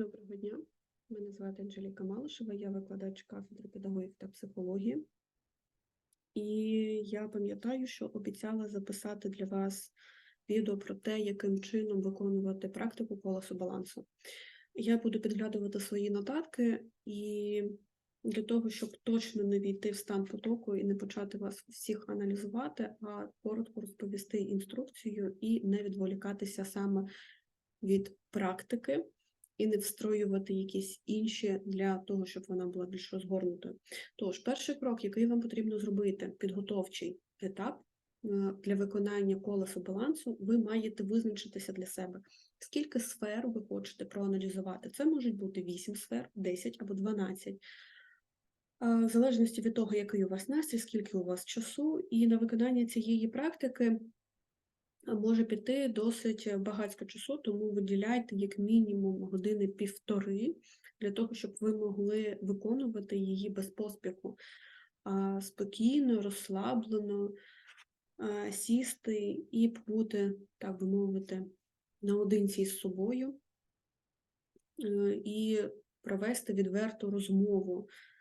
Доброго дня. Мене звати Анжеліка Малишева, я викладач кафедри педагогіки та психології. І я пам'ятаю, що обіцяла записати для вас відео про те, яким чином виконувати практику колесу балансу. Я буду підглядувати свої нотатки і для того, щоб точно не війти в стан потоку і не почати вас всіх аналізувати, а коротко розповісти інструкцію і не відволікатися саме від практики і не встроювати якісь інші для того, щоб вона була більш розгорнутою. Тож, перший крок, який вам потрібно зробити, підготовчий етап е, для виконання колесу балансу, ви маєте визначитися для себе, скільки сфер ви хочете проаналізувати. Це можуть бути 8 сфер, 10 або 12. В залежності від того, який у вас настрій, скільки у вас часу, і на виконання цієї практики може піти досить багатько часу, тому виділяйте як мінімум години півтори для того, щоб ви могли виконувати її без поспіху, спокійно, розслаблено сісти і побути, так би мовити, наодинці з собою е, і провести відверту розмову. е,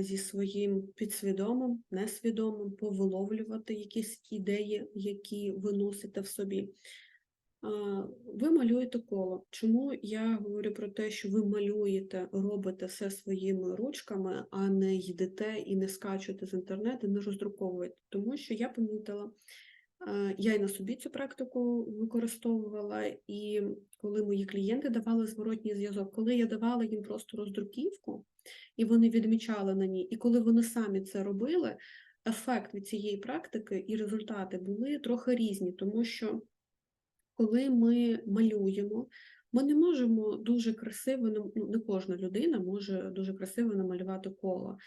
зі своїм підсвідомим, несвідомим, повиловлювати якісь ідеї, які ви носите в собі. Ви малюєте коло. Чому я говорю про те, що ви малюєте, робите все своїми ручками, а не йдете і не скачуєте з інтернету, не роздруковуєте? Тому що я помітила, я і на собі цю практику використовувала, і коли мої клієнти давали зворотній зв'язок, коли я давала їм просто роздруківку, і вони відмічали на ній, і коли вони самі це робили, ефект від цієї практики і результати були трохи різні, тому що коли ми малюємо, ми не можемо дуже красиво, ну, не кожна людина може дуже красиво намалювати коло.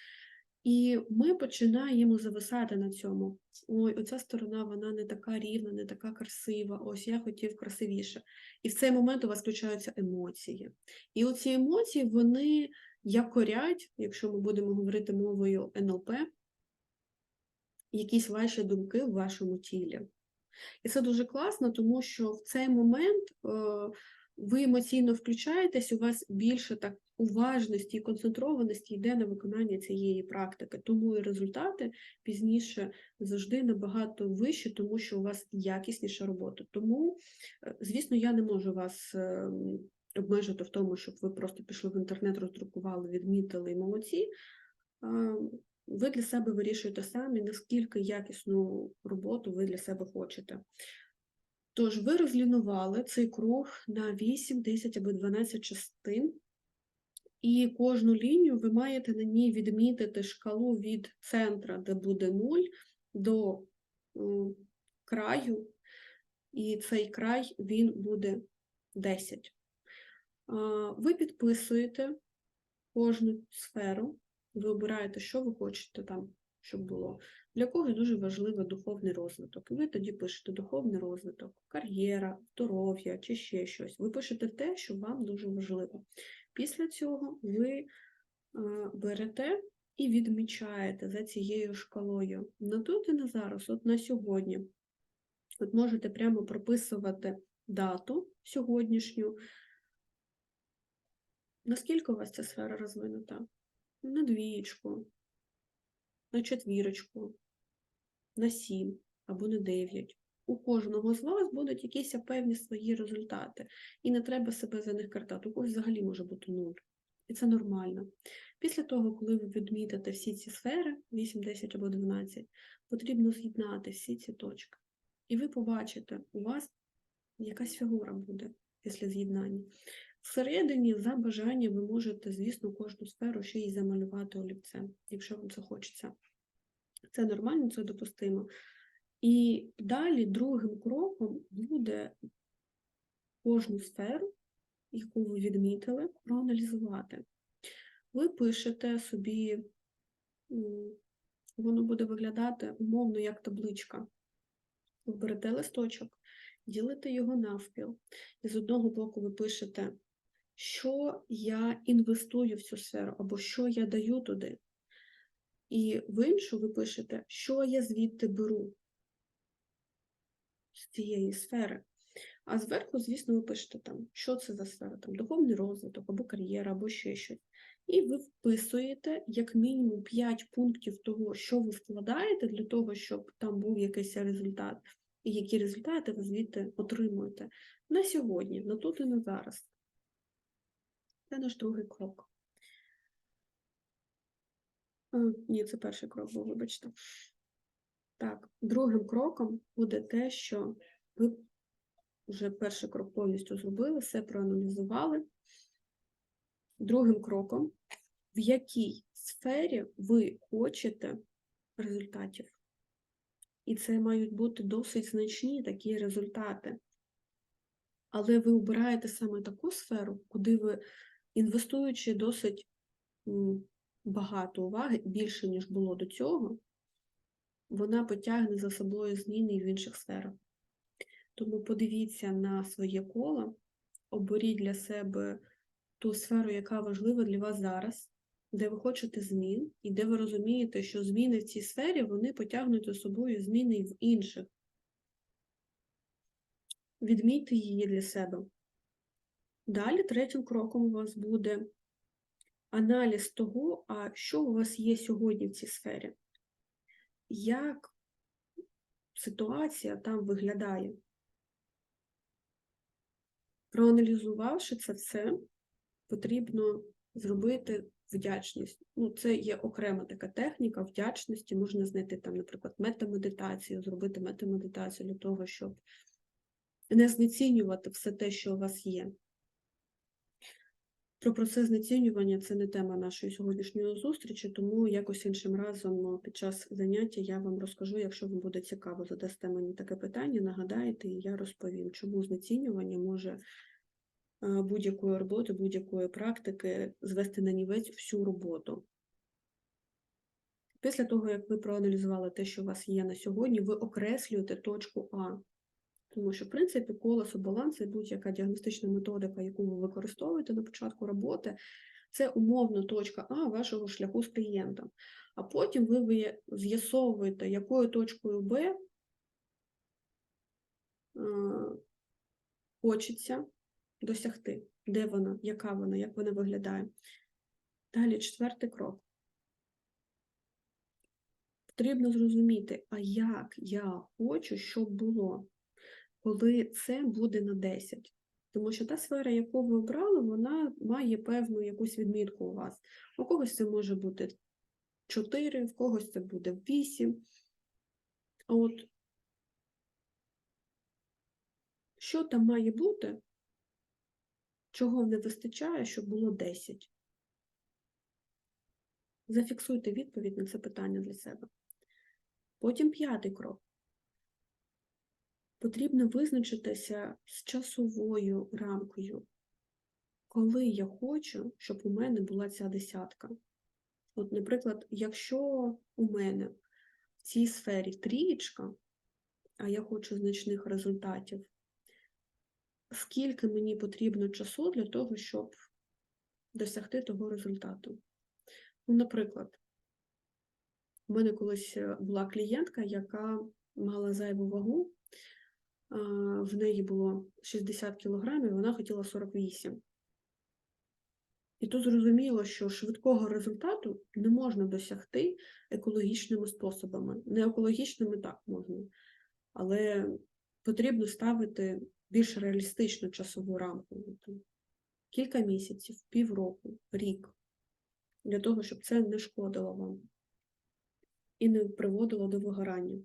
І ми починаємо зависати на цьому. Ой, оця сторона вона не така рівна, не така красива, ось я хотів красивіше. І в цей момент у вас включаються емоції. І оці емоції, вони якорять, якщо ми будемо говорити мовою НЛП, якісь ваші думки в вашому тілі. І це дуже класно, тому що в цей момент е, ви емоційно включаєтесь, у вас більше так уважності і концентрованості йде на виконання цієї практики. Тому і результати пізніше завжди набагато вищі, тому що у вас якісніша робота. Тому, е, звісно, я не можу вас е, обмежити в тому, щоб ви просто пішли в інтернет, роздрукували, відмітили молодці. Ви для себе вирішуєте самі, наскільки якісну роботу ви для себе хочете. Тож, ви розлінували цей круг на 8, 10 або 12 частин, і кожну лінію ви маєте на ній відмітити шкалу від центра, де буде 0, до краю, і цей край він буде 10. Ви підписуєте кожну сферу, ви обираєте, що ви хочете там, щоб було. Для когось дуже важливий духовний розвиток. І ви тоді пишете духовний розвиток, кар'єра, здоров'я чи ще щось. Ви пишете те, що вам дуже важливо. Після цього ви берете і відмічаєте за цією шкалою на тут і на зараз, от на сьогодні. От можете прямо прописувати дату сьогоднішню. Наскільки у вас ця сфера розвинута? На двієчку, на четвірочку, на сім або на дев'ять. У кожного з вас будуть якісь певні свої результати, і не треба себе за них картати. У когось взагалі може бути нуль. І це нормально. Після того, коли ви відмітите всі ці сфери, 8, 10 або 12, потрібно з'єднати всі ці точки. І ви побачите, у вас якась фігура буде після з'єднання. Всередині, за бажання, ви можете, звісно, кожну сферу ще й замалювати олівцем, якщо вам це хочеться. Це нормально, це допустимо. І далі другим кроком буде кожну сферу, яку ви відмітили, проаналізувати. Ви пишете собі, воно буде виглядати умовно як табличка. Ви берете листочок, ділите його навпіл, і з одного боку ви пишете що я інвестую в цю сферу, або що я даю туди. І в іншу ви пишете, що я звідти беру з цієї сфери. А зверху, звісно, ви пишете там, що це за сфера, там духовний розвиток або кар'єра, або ще щось. І ви вписуєте як мінімум 5 пунктів того, що ви вкладаєте для того, щоб там був якийсь результат, і які результати ви звідти отримуєте на сьогодні, на тут і на зараз. Це наш другий крок. А, ні, це перший крок був, вибачте. Так, другим кроком буде те, що ви вже перший крок повністю зробили, все проаналізували. Другим кроком, в якій сфері ви хочете результатів. І це мають бути досить значні такі результати. Але ви обираєте саме таку сферу, куди ви, інвестуючи досить багато уваги, більше, ніж було до цього, вона потягне за собою зміни в інших сферах. Тому подивіться на своє коло, оберіть для себе ту сферу, яка важлива для вас зараз, де ви хочете змін, і де ви розумієте, що зміни в цій сфері вони потягнуть за собою зміни в інших. Відмійте її для себе. Далі, третім кроком у вас буде аналіз того, а що у вас є сьогодні в цій сфері, як ситуація там виглядає. Проаналізувавши це все, потрібно зробити вдячність. Ну, Це є окрема така техніка вдячності. Можна знайти там, наприклад, метамедитацію, зробити метамедитацію для того, щоб не знецінювати все те, що у вас є. Про процес знецінювання це не тема нашої сьогоднішньої зустрічі, тому якось іншим разом під час заняття я вам розкажу, якщо вам буде цікаво, задасте мені таке питання, нагадаєте, і я розповім, чому знецінювання може е, будь-якої роботи, будь-якої практики звести на нівець всю роботу. Після того, як ви проаналізували те, що у вас є на сьогодні, ви окреслюєте точку А. Тому що, в принципі, колесо баланс і будь-яка діагностична методика, яку ви використовуєте на початку роботи, це умовно точка А вашого шляху з клієнтом. А потім ви з'ясовуєте, якою точкою Б е, хочеться досягти, де вона, яка вона, як вона виглядає. Далі четвертий крок. Потрібно зрозуміти, а як я хочу, щоб було коли це буде на 10. Тому що та сфера, яку ви обрали, вона має певну якусь відмітку у вас. У когось це може бути 4, в когось це буде 8. А от що там має бути, чого не вистачає, щоб було 10? Зафіксуйте відповідь на це питання для себе. Потім п'ятий крок потрібно визначитися з часовою рамкою, коли я хочу, щоб у мене була ця десятка. От, наприклад, якщо у мене в цій сфері трієчка, а я хочу значних результатів, скільки мені потрібно часу для того, щоб досягти того результату? Ну, Наприклад, у мене колись була клієнтка, яка мала зайву вагу, в неї було 60 кілограмів, вона хотіла 48. І тут зрозуміло, що швидкого результату не можна досягти екологічними способами. Не екологічними так можна, але потрібно ставити більш реалістичну часову рамку. Кілька місяців, півроку, рік, для того, щоб це не шкодило вам і не приводило до вигорання.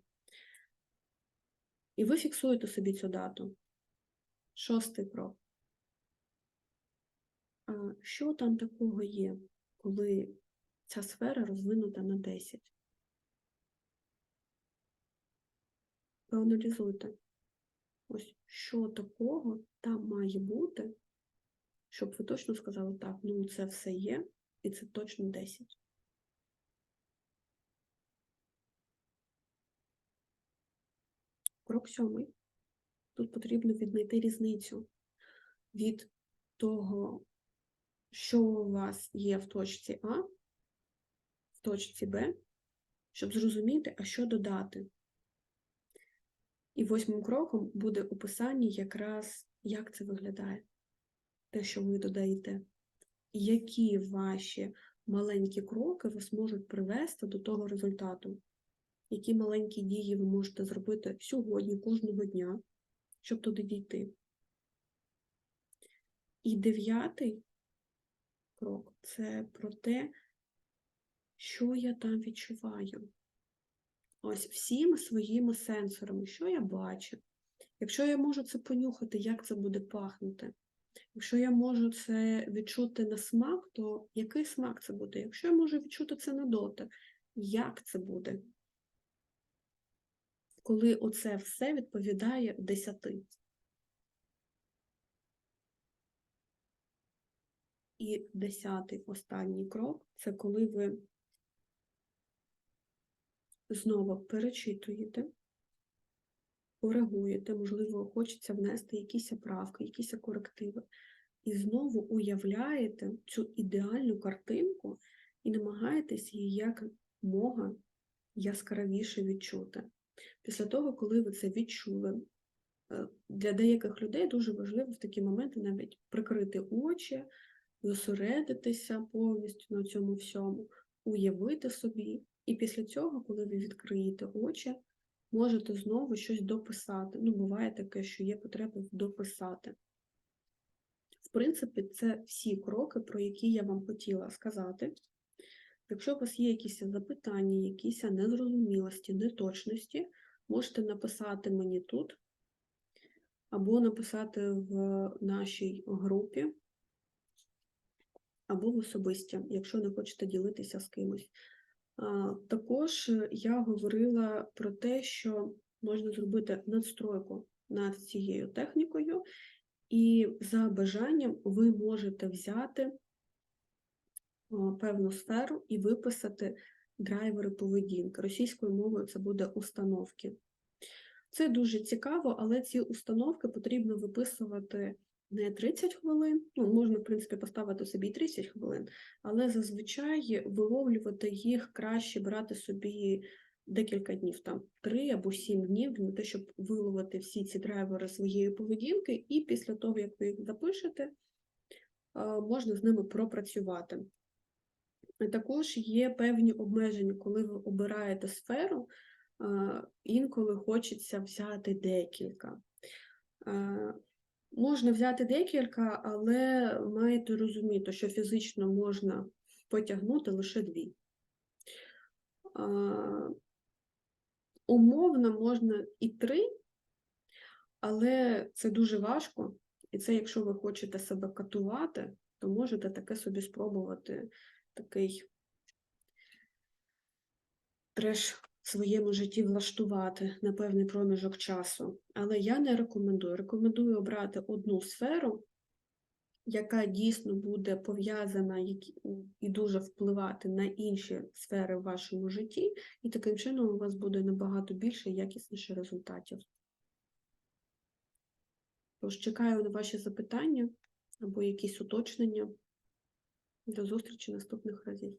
І ви фіксуєте собі цю дату. Шостий крок. Що там такого є, коли ця сфера розвинута на 10? Проаналізуйте. Ось що такого там має бути, щоб ви точно сказали, так, ну це все є, і це точно 10. Крок сьомий. Тут потрібно віднайти різницю від того, що у вас є в точці А, в точці Б, щоб зрозуміти, а що додати. І восьмим кроком буде описання якраз, як це виглядає, те, що ви додаєте, які ваші маленькі кроки вас можуть привести до того результату, які маленькі дії ви можете зробити сьогодні, кожного дня, щоб туди дійти. І дев'ятий крок це про те, що я там відчуваю. Ось всіми своїми сенсорами, що я бачу. Якщо я можу це понюхати, як це буде пахнути? Якщо я можу це відчути на смак, то який смак це буде? Якщо я можу відчути це на дотик, як це буде? Коли оце все відповідає десяти. І десятий останній крок це коли ви знову перечитуєте, коригуєте, можливо, хочеться внести якісь правки, якісь корективи, і знову уявляєте цю ідеальну картинку і намагаєтесь її якомога яскравіше відчути. Після того, коли ви це відчули, е, для деяких людей дуже важливо в такі моменти навіть прикрити очі, зосередитися повністю на цьому всьому, уявити собі. І після цього, коли ви відкриєте очі, можете знову щось дописати. Ну, буває таке, що є потреба дописати. В принципі, це всі кроки, про які я вам хотіла сказати. Якщо у вас є якісь запитання, якісь незрозумілості, неточності, можете написати мені тут, або написати в нашій групі, або в особисті, якщо не хочете ділитися з кимось. Також я говорила про те, що можна зробити надстройку над цією технікою, і за бажанням ви можете взяти певну сферу і виписати драйвери поведінки. Російською мовою це буде установки. Це дуже цікаво, але ці установки потрібно виписувати не 30 хвилин, ну, можна, в принципі, поставити собі 30 хвилин, але зазвичай виловлювати їх краще брати собі декілька днів, там 3 або 7 днів, на те, щоб виловити всі ці драйвери своєї поведінки, і після того, як ви їх запишете, можна з ними пропрацювати. Також є певні обмеження, коли ви обираєте сферу, інколи хочеться взяти декілька. Можна взяти декілька, але маєте розуміти, що фізично можна потягнути лише дві. Умовно можна і три, але це дуже важко. І це, якщо ви хочете себе катувати, то можете таке собі спробувати такий треш в своєму житті влаштувати на певний проміжок часу. Але я не рекомендую. Рекомендую обрати одну сферу, яка дійсно буде пов'язана і дуже впливати на інші сфери в вашому житті, і таким чином у вас буде набагато більше і якісніше результатів. Тож чекаю на ваші запитання або якісь уточнення. До зустрічі наступних разів.